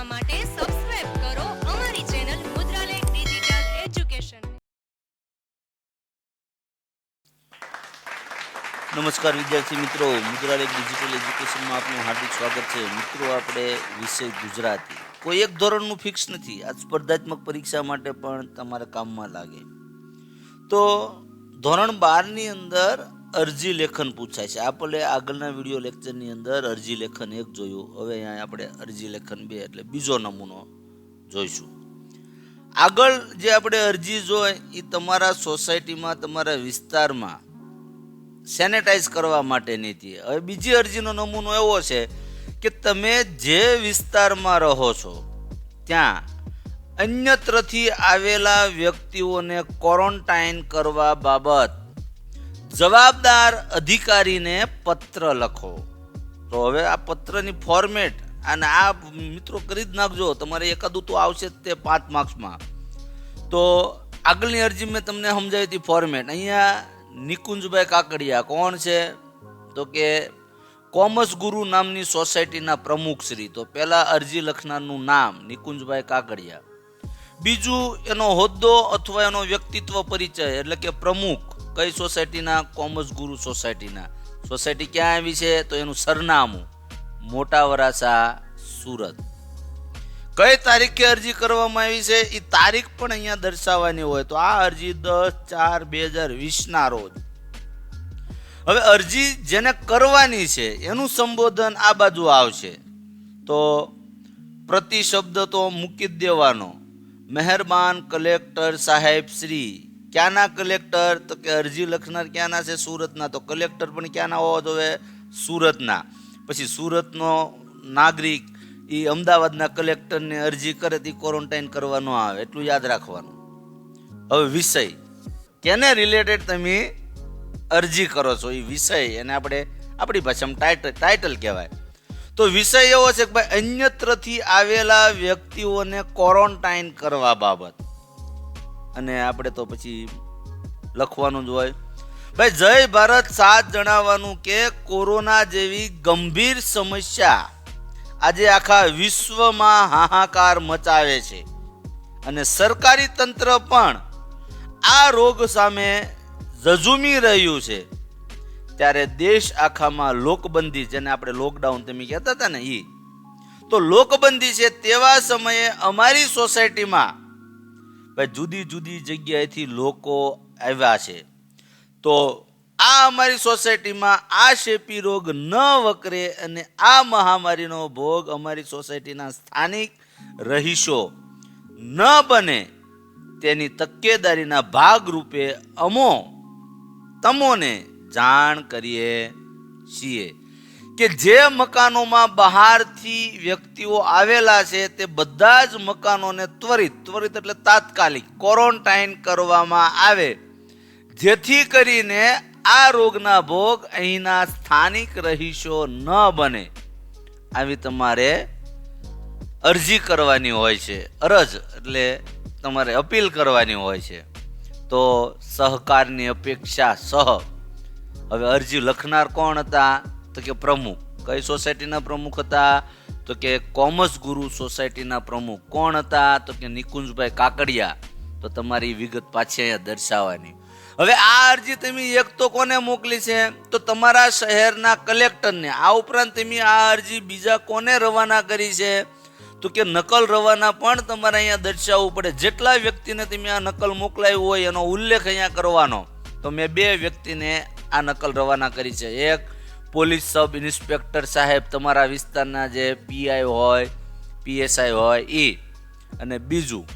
જોવા માટે સબસ્ક્રાઇબ કરો અમારી ચેનલ મુદ્રાલેખ ડિજિટલ એજ્યુકેશન નમસ્કાર વિદ્યાર્થી મિત્રો, મુદ્રાલેખ ડિજિટલ એજ્યુકેશનમાં આપનું હાર્દિક સ્વાગત છે. મિત્રો, આપણે વિષય ગુજરાતી. કોઈ એક ધોરણનું ફિક્સ નથી. આ સ્પર્ધાત્મક પરીક્ષા માટે પણ તમારે કામમાં લાગે. તો ધોરણ બારની અંદર અરજી લેખન પૂછાય છે. આપણે આગળના વીડિયો લેક્ચરની અંદર અરજી લેખન એક જોયું. હવે અહીંયા આપણે અરજી લેખન બે એટલે બીજો નમૂનો જોઈશું. આગળ જે આપણે અરજી જોઈ એ તમારા સોસાયટીમાં, તમારા વિસ્તારમાં સેનેટાઈઝ કરવા માટેની હતી. હવે બીજી અરજીનો નમૂનો એવો છે કે તમે જે વિસ્તારમાં રહો છો, ત્યાં અન્યત્રથી આવેલા વ્યક્તિઓને ક્વોરન્ટાઇન કરવા બાબત જવાબદાર અધિકારીને પત્ર લખો. તો હવે આ પત્રની ફોર્મેટ અને આ મિત્રો કરી જ નાખજો, તમારે એકાદું તો આવશે જ તે પાંચ માર્ક્સમાં તો આગળની અરજી મેં તમને સમજાવી હતી ફોર્મેટ અહીંયા નિકુંજભાઈ કાકડિયા કોણ છે? તો કે કોમર્સ ગુરુ નામની સોસાયટીના પ્રમુખ શ્રી. તો પહેલા અરજી લખનારનું નામ નિકુંજભાઈ કાકડિયા. બીજું એનો હોદ્દો અથવા એનો વ્યક્તિત્વ પરિચય એટલે કે પ્રમુખ. કઈ સોસાયટીના? કોમર્સ ગુરુ સોસાયટીના. સોસાયટી ક્યાં આવી છે? તો એનું સરનામું, મોટા વરાસા સુરત. કઈ તારીખે અરજી કરવામાં આવી છે? એ તારીખ પણ અહીંયા દર્શાવવાની હોય તો આ અરજી દસ ચાર બે હજાર વીસના રોજ. હવે અરજી જેને કરવાની છે, એનું સંબોધન આ બાજુ આવશે. તો પ્રતિશબ્દ તો મૂકી દેવાનો. મહેરબાન કલેક્ટર સાહેબ શ્રી. ક્યાંના કલેક્ટર, તો કે અરજી લખનાર ક્યાંના છે સુરતના? તો કલેક્ટર પણ ક્યાંના હોવા જોઈએ? સુરતના. પછી સુરતનો નાગરિક એ અમદાવાદના કલેક્ટરને અરજી કરે તે ક્વોરન્ટાઇન કરવાનો આવે, એટલું યાદ રાખવાનું. હવે વિષય. કેને રિલેટેડ તમે અરજી કરો છો? એ વિષય એને આપણે, આપણી ભાષામાં ટાઇટલ ટાઇટલ કહેવાય. તો વિષય એવો છે કે ભાઈ અન્યત્રથી આવેલા વ્યક્તિઓને ક્વોરન્ટાઇન કરવા બાબત. અને આપણે તો પછી લખવાનું જ હોય. ભાઈ, જય ભારત સાથ જણાવવાનું કે કોરોના જેવી ગંભીર સમસ્યા આજે આખા વિશ્વમાં હાહાકાર મચાવે છે. અને સરકારી તંત્ર પણ આ રોગ સામે ઝઝુમી રહ્યું છે. ત્યારે દેશ આખામાં લોકબંધી, જેને આપણે લોકડાઉન તમે કહેતા હતા ને એ તો લોકબંધી છે તેવા સમયે અમારી સોસાયટીમાં ભાઈ, જુદી જુદી જગ્યાએથી લોકો આવ્યા છે. તો આ અમારી સોસાયટીમાં આ શેપી રોગ ન વકરે અને આ મહામારીનો ભોગ અમારી સોસાયટીના સ્થાનિક રહીશો ન બને તેની તકેદારીના ભાગરૂપે અમો, તમોને જાણ કરીએ છીએ. કે જે મકાનોમાં બહારથી વ્યક્તિઓ આવેલા છે તે બધા જ મકાનોને ત્વરિત ત્વરિત એટલે તાત્કાલિક ક્વોરન્ટાઇન કરવામાં આવે. જેથી કરીને આ રોગના ભોગ અહીંના સ્થાનિક રહીશો ન બને. આવી તમારે અરજી કરવાની હોય છે, અરજ એટલે તમારે અપીલ કરવાની હોય છે. તો સહકારની અપેક્ષા સહ. હવે અરજી લખનાર કોણ હતા? તો કે પ્રમુખ. કઈ સોસાયટીના પ્રમુખ હતા? તો કે કોમર્સ ગુરુ સોસાયટીના પ્રમુખ કોણ હતા? તો કે નિકુંજભાઈ કાકડિયા. તો તમારી વિગત પાછી અહીંયા દર્શાવવાની. હવે આ અરજી તમે એક તો કોને મોકલી છે? તો તમારા શહેરના કલેક્ટરને. આ ઉપરાંત તમે આ અરજી બીજા કોને રવાના કરી છે? તો કે નકલ રવાના પણ તમારે અહીંયા દર્શાવવું પડે. જેટલા વ્યક્તિને તમે આ નકલ મોકલાવી હોય એનો ઉલ્લેખ અહીંયા કરવાનો. તો મેં બે વ્યક્તિને આ નકલ રવાના કરી છે. એક પોલીસ સબ ઇન્સ્પેક્ટર સાહેબ તમારા વિસ્તારના જે પીઆઈ હોય, પીએસઆઈ હોય એ અને બીજું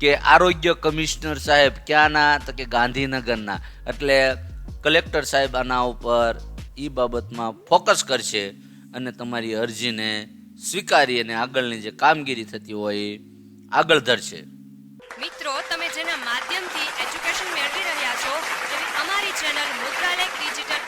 કે આરોગ્ય કમિશનર સાહેબ ક્યાંના તો કે ગાંધીનગરના. એટલે કલેક્ટર સાહેબ આના ઉપર એ બાબતમાં ફોકસ કરશે અને તમારી અરજીને સ્વીકારી અને આગળની જે કામગીરી થતી હોય એ આગળ ધરશે. મિત્રો, તમે જેના માધ્યમથી એજ્યુકેશન મેળવી રહ્યા છો અમારી ચેનલ મુદ્રાલેખ ડિજિટલ